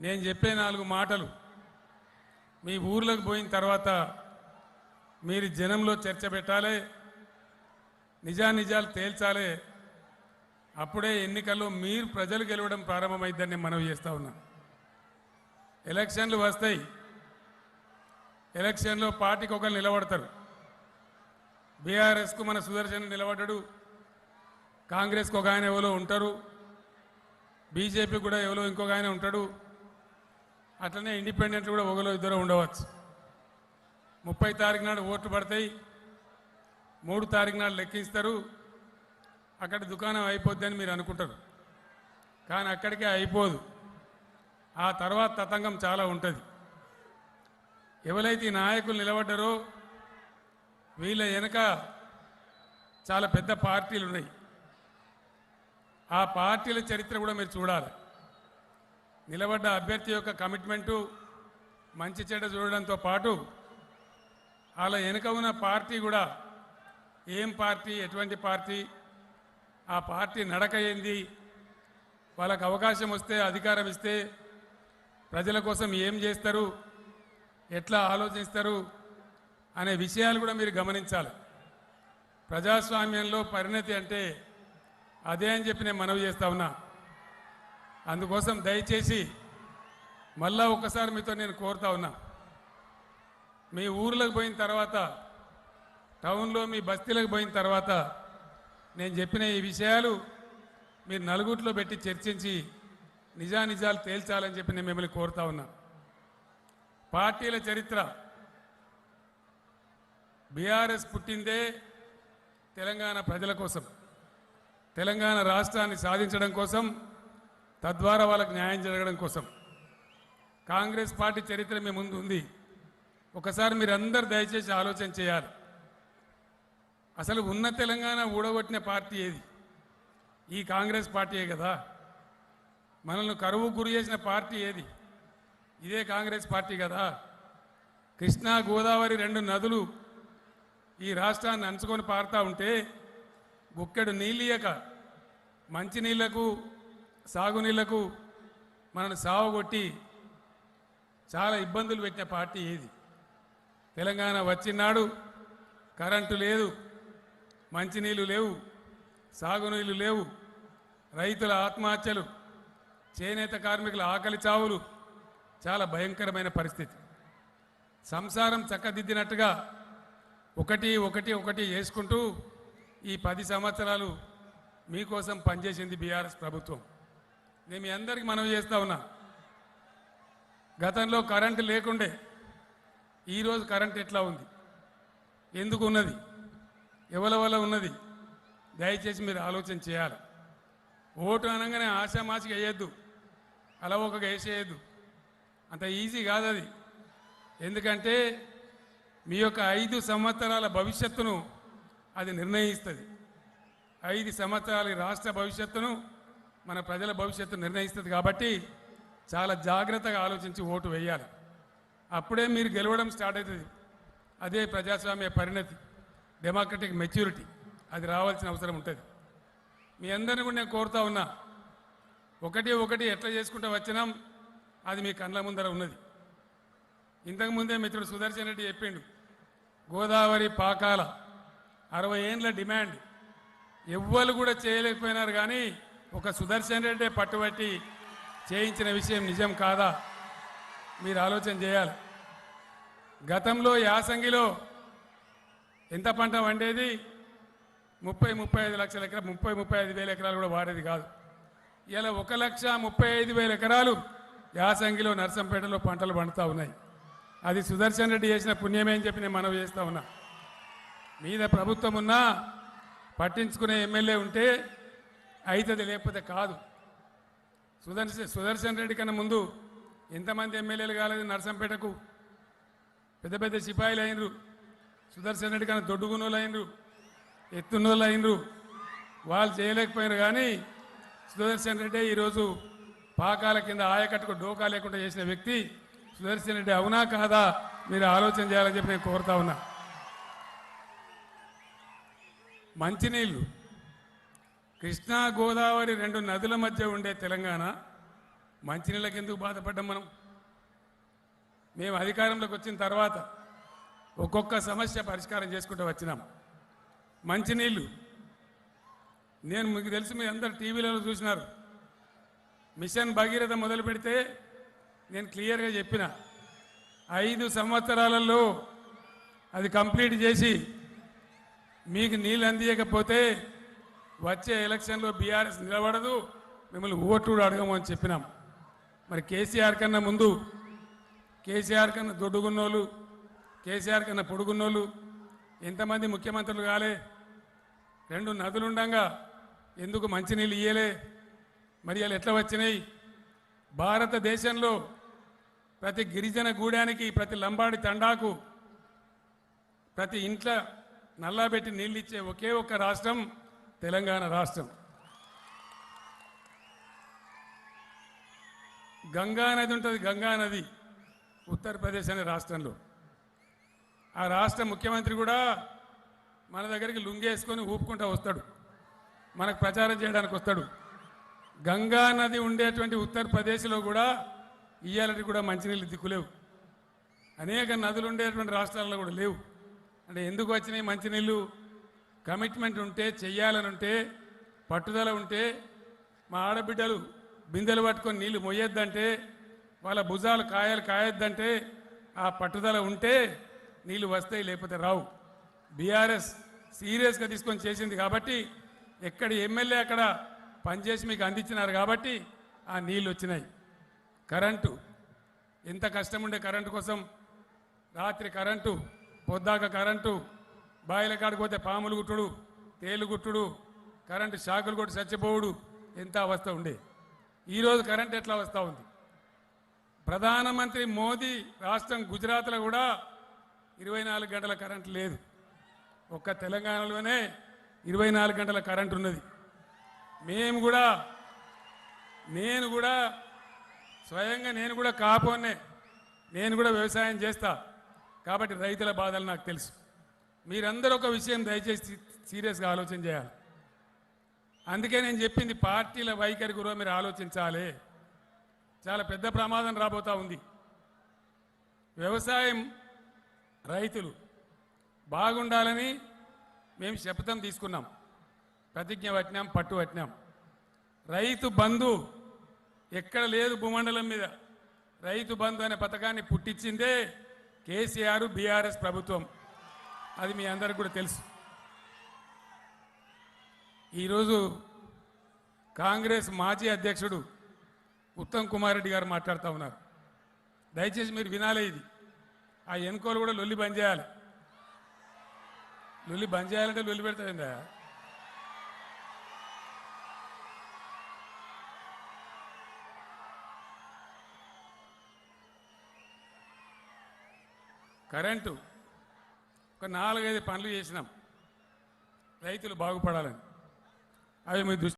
నేను చెప్పే నాలుగు మాటలు మీ ఊర్లోకి పోయిన తర్వాత మీరు జనంలో చర్చ పెట్టాలి నిజానిజాలు తేల్చాలి. అప్పుడే ఎన్నికల్లో మీరు ప్రజలు గెలవడం ప్రారంభమైద్దని నేను మనవి చేస్తా ఉన్నా. ఎలక్షన్లు వస్తాయి. ఎలక్షన్లో పార్టీకి ఒకరు నిలబడతారు. బీఆర్ఎస్కు మన సుదర్శన్ నిలబడ్డాడు. కాంగ్రెస్కి ఒక ఆయన ఎవరో ఉంటారు. బీజేపీ కూడా ఎవరో ఇంకొక ఆయన ఉంటాడు. అట్లనే ఇండిపెండెంట్ కూడా ఒకలో ఇద్దరు ఉండవచ్చు. ముప్పై తారీఖు నాడు ఓట్లు పడతాయి. మూడు తారీఖు నాడు లెక్కిస్తారు అక్కడ దుకాణం అయిపోద్ది మీరు అనుకుంటారు. కానీ అక్కడికే అయిపోదు. ఆ తర్వాత తతంగం చాలా ఉంటుంది. ఎవరైతే ఈ నాయకులు నిలబడ్డారో వీళ్ళ వెనక చాలా పెద్ద పార్టీలు ఉన్నాయి. ఆ పార్టీల చరిత్ర కూడా మీరు చూడాలి. నిలబడ్డ అభ్యర్థి యొక్క కమిట్మెంటు మంచి చెడ్డ చూడడంతో పాటు అలా వెనుక ఉన్న పార్టీ కూడా ఏం పార్టీ ఎటువంటి పార్టీ ఆ పార్టీ నడక ఏంది వాళ్ళకు అవకాశం వస్తే అధికారం ఇస్తే ప్రజల కోసం ఏం చేస్తారు ఎట్లా ఆలోచిస్తారు అనే విషయాలు కూడా మీరు గమనించాలి. ప్రజాస్వామ్యంలో పరిణతి అంటే అదే అని చెప్పి నేను మనవి చేస్తా ఉన్నా. అందుకోసం దయచేసి మళ్ళా ఒక్కసారి మీతో నేను కోరుతా ఉన్నా. మీ ఊర్లకు పోయిన తర్వాత టౌన్లో మీ బస్తీలకు పోయిన తర్వాత నేను చెప్పిన ఈ విషయాలు మీరు నలుగురిలో పెట్టి చర్చించి నిజానిజాలు తేల్చాలని చెప్పి నేను మిమ్మల్ని కోరుతా ఉన్నా. పార్టీల చరిత్ర. బీఆర్ఎస్ పుట్టిందే తెలంగాణ ప్రజల కోసం తెలంగాణ రాష్ట్రాన్ని సాధించడం కోసం తద్వారా వాళ్ళకి న్యాయం జరగడం కోసం. కాంగ్రెస్ పార్టీ చరిత్ర మీ ముందు ఉంది. ఒకసారి మీరందరూ దయచేసి ఆలోచన చేయాలి. అసలు ఉన్న తెలంగాణ ఊడగొట్టిన పార్టీ ఏది? ఈ కాంగ్రెస్ పార్టీయే కదా. మనల్ని కరువు గురి చేసిన పార్టీ ఏది? ఇదే కాంగ్రెస్ పార్టీ కదా. కృష్ణా గోదావరి రెండు నదులు ఈ రాష్ట్రాన్ని అంచుకొని పారుతా ఉంటే గుక్కెడు నీళ్ళియక మంచినీళ్ళకు సాగునీళ్ళకు మనను సావగొట్టి చాలా ఇబ్బందులు పెట్టిన పార్టీ ఏది. తెలంగాణ వచ్చినాడు కరెంటు లేదు మంచినీళ్ళు లేవు సాగునీళ్ళు లేవు రైతుల ఆత్మహత్యలు చేనేత కార్మికుల ఆకలి చావులు చాలా భయంకరమైన పరిస్థితి. సంసారం చక్కదిద్దినట్టుగా ఒకటి ఒకటి ఒకటి చేసుకుంటూ ఈ పది సంవత్సరాలు మీకోసం పనిచేసింది బీఆర్ఎస్ ప్రభుత్వం. నేను మీ అందరికీ మనవి చేస్తా ఉన్నా. గతంలో కరెంటు లేకుండే ఈరోజు కరెంట్ ఎట్లా ఉంది? ఎందుకు ఉన్నది? ఎవరి వల్ల ఉన్నది? దయచేసి మీరు ఆలోచన చేయాలి. ఓటు అనగానే ఆశామాసిగా వేయద్దు. అలవోకగా వేసేయద్దు. అంత ఈజీ కాదు అది. ఎందుకంటే మీ యొక్క ఐదు సంవత్సరాల భవిష్యత్తును అది నిర్ణయిస్తుంది. ఐదు సంవత్సరాల రాష్ట్ర భవిష్యత్తును మన ప్రజల భవిష్యత్తు నిర్ణయిస్తుంది కాబట్టి చాలా జాగ్రత్తగా ఆలోచించి ఓటు వేయాలి. అప్పుడే మీరు గెలవడం స్టార్ట్ అవుతుంది. అదే ప్రజాస్వామ్య పరిణతి డెమోక్రటిక్ మెచ్యూరిటీ అది రావాల్సిన అవసరం ఉంటుంది. మీ అందరిని కూడా నేను కోరుతా ఉన్నా ఒకటి ఒకటి ఎట్లా చేసుకుంటూ వచ్చినాం అది మీ కళ్ళ ముందర ఉన్నది. ఇంతకుముందే మిత్రుడు సుదర్శన్ రెడ్డి చెప్పిండు గోదావరి పాకాల అరవై ఏండ్ల డిమాండ్ ఎవ్వరు కూడా చేయలేకపోయినారు కానీ ఒక సుదర్శన్ రెడ్డి పట్టుబట్టి చేయించిన విషయం నిజం కాదా? మీరు ఆలోచన చేయాలి. గతంలో యాసంగిలో ఎంత పంట వండేది? ముప్పై ముప్పై ఐదు లక్షల ఎకరా ముప్పై ముప్పై ఐదు వేల ఎకరాలు కూడా వాడేది కాదు. ఇలా ఒక లక్ష ముప్పై ఐదు వేల ఎకరాలు యాసంగిలో నర్సంపేటలో పంటలు పండుతూ ఉన్నాయి. అది సుదర్శన్ రెడ్డి చేసిన పుణ్యమే అని చెప్పి నేను మనవి చేస్తా ఉన్నా. మీద ప్రభుత్వం ఉన్నా పట్టించుకునే ఎమ్మెల్యే ఉంటే అవుతుంది లేకపోతే కాదు. సుదర్శన్ సుదర్శన్ రెడ్డి కన్నా ముందు ఎంతమంది ఎమ్మెల్యేలు కాలేదు నర్సంపేటకు. పెద్ద పెద్ద సిపాయిలు అయినరు. సుదర్శన్ రెడ్డి కన్నా దొడ్డుగునోళ్ళు అయినరు. ఎత్తున్నోళ్ళు అయినరు. వాళ్ళు చేయలేకపోయినారు కానీ సుదర్శన్ రెడ్డి ఈరోజు పాకాల కింద ఆయకట్టుకు డోకా లేకుండా చేసిన వ్యక్తి సుదర్శన్ రెడ్డి అవునా కాదా మీరు ఆలోచన చేయాలని చెప్పి నేను కోరుతా ఉన్నా. మంచినీళ్ళు. కృష్ణా గోదావరి రెండు నదుల మధ్య ఉండే తెలంగాణ మంచినీళ్ళకి ఎందుకు బాధపడ్డాం మనం? మేము అధికారంలోకి వచ్చిన తర్వాత ఒక్కొక్క సమస్య పరిష్కారం చేసుకుంటూ వచ్చినాం. మంచినీళ్ళు. నేను మీకు తెలుసు మీరు అందరు టీవీలలో చూసినారు. మిషన్ భగీరథ మొదలు పెడితే నేను క్లియర్గా చెప్పిన. ఐదు సంవత్సరాలలో అది కంప్లీట్ చేసి మీకు నీళ్ళు అందియకపోతే వచ్చే ఎలక్షన్లో బీఆర్ఎస్ నిలబడదు మిమ్మల్ని ఓటు అడగమని అడగము అని చెప్పినాం. మరి కేసీఆర్ కన్నా ముందు కేసీఆర్ కన్నా దొడ్డుగున్నోళ్ళు కేసీఆర్ కన్నా పొడుగున్నోళ్ళు ఎంతమంది ముఖ్యమంత్రులు కాలే రెండు నదులుండగా ఎందుకు మంచినీళ్ళు ఇయ్యలే? మరి వాళ్ళు ఎట్లా వచ్చినాయి? భారతదేశంలో ప్రతి గిరిజన గూడానికి ప్రతి లంబాడి తండాకు ప్రతి ఇంట్లో నల్లాబెట్టి నీళ్ళు ఇచ్చే ఒకే ఒక్క రాష్ట్రం తెలంగాణ రాష్ట్రం. గంగా నది ఉంటుంది గంగా నది ఉత్తరప్రదేశ్ అనే రాష్ట్రంలో. ఆ రాష్ట్ర ముఖ్యమంత్రి కూడా మన దగ్గరికి లుంగేసుకొని ఊపుకుంటూ వస్తాడు. మనకు ప్రచారం చేయడానికి వస్తాడు. గంగా నది ఉండేటువంటి ఉత్తరప్రదేశ్లో కూడా ఇయ్యాలటి కూడా మంచినీళ్ళు దిక్కులేవు. అనేక నదులు ఉండేటువంటి రాష్ట్రాల్లో కూడా లేవు. అంటే ఎందుకు వచ్చినాయి మంచినీళ్ళు? కమిట్మెంట్ ఉంటే చెయ్యాలని ఉంటే పట్టుదల ఉంటే మా ఆడబిడ్డలు బిందెలు పట్టుకొని నీళ్ళు మొయ్యొద్దంటే వాళ్ళ భుజాలు కాయలు కాయొద్దంటే ఆ పట్టుదల ఉంటే నీళ్ళు వస్తాయి లేకపోతే రావు. బీఆర్ఎస్ సీరియస్గా తీసుకొని చేసింది కాబట్టి ఎక్కడ ఎమ్మెల్యే అక్కడ పనిచేసి మీకు అందించినారు కాబట్టి ఆ నీళ్ళు వచ్చినాయి. కరెంటు ఎంత కష్టం ఉండే కరెంటు కోసం రాత్రి కరెంటు పొద్దాక కరెంటు బాయిల కాడికి పోతే పాములు గుట్టుడు తేలు గుట్టుడు కరెంటు షాకులు కొట్టి చచ్చిపోవుడు ఎంత అవస్థ ఉండే. ఈరోజు కరెంట్ ఎట్లా వస్తూ ఉంది? ప్రధానమంత్రి మోదీ రాష్ట్రం గుజరాత్లో కూడా ఇరవై నాలుగు గంటల కరెంట్ లేదు. ఒక్క తెలంగాణలోనే ఇరవై నాలుగు గంటల కరెంట్ ఉన్నది. మేము కూడా నేను కూడా స్వయంగా నేను కూడా కాపోనే నేను కూడా వ్యవసాయం చేస్తా. కాబట్టి రైతుల బాధలు నాకు తెలుసు. మీరందరూ ఒక విషయం దయచేసి సీరియస్గా ఆలోచన చేయాలి. అందుకే నేను చెప్పింది పార్టీల వైఖరి గురించి మీరు ఆలోచించాలి. చాలా పెద్ద ప్రమాదం రాబోతా ఉంది. వ్యవసాయం రైతులు బాగుండాలని మేము శపథం తీసుకున్నాం. ప్రతిజ్ఞ పట్టినాం పట్టు పట్టినాం. రైతు బంధు ఎక్కడ లేదు భూమండలం మీద. రైతు బంధు అనే పథకాన్ని పుట్టించిందే కేసీఆర్ బీఆర్ఎస్ ప్రభుత్వం. అది మీ అందరికి కూడా తెలుసు. ఈరోజు కాంగ్రెస్ మాజీ అధ్యక్షుడు ఉత్తమ్ కుమార్ రెడ్డి గారు మాట్లాడుతూ ఉన్నారు. దయచేసి మీరు వినాలే ఇది. ఆ ఎన్కోలు కూడా లొల్లి బంద్ చేయాలి. లొల్లి బంద్ చేయాలంటే లొల్లి పెడతాయిందా కరెంటు ఒక నాలుగైదు పనులు చేసినాం. రైతులు బాగుపడాలని. అవి మీ దృష్టి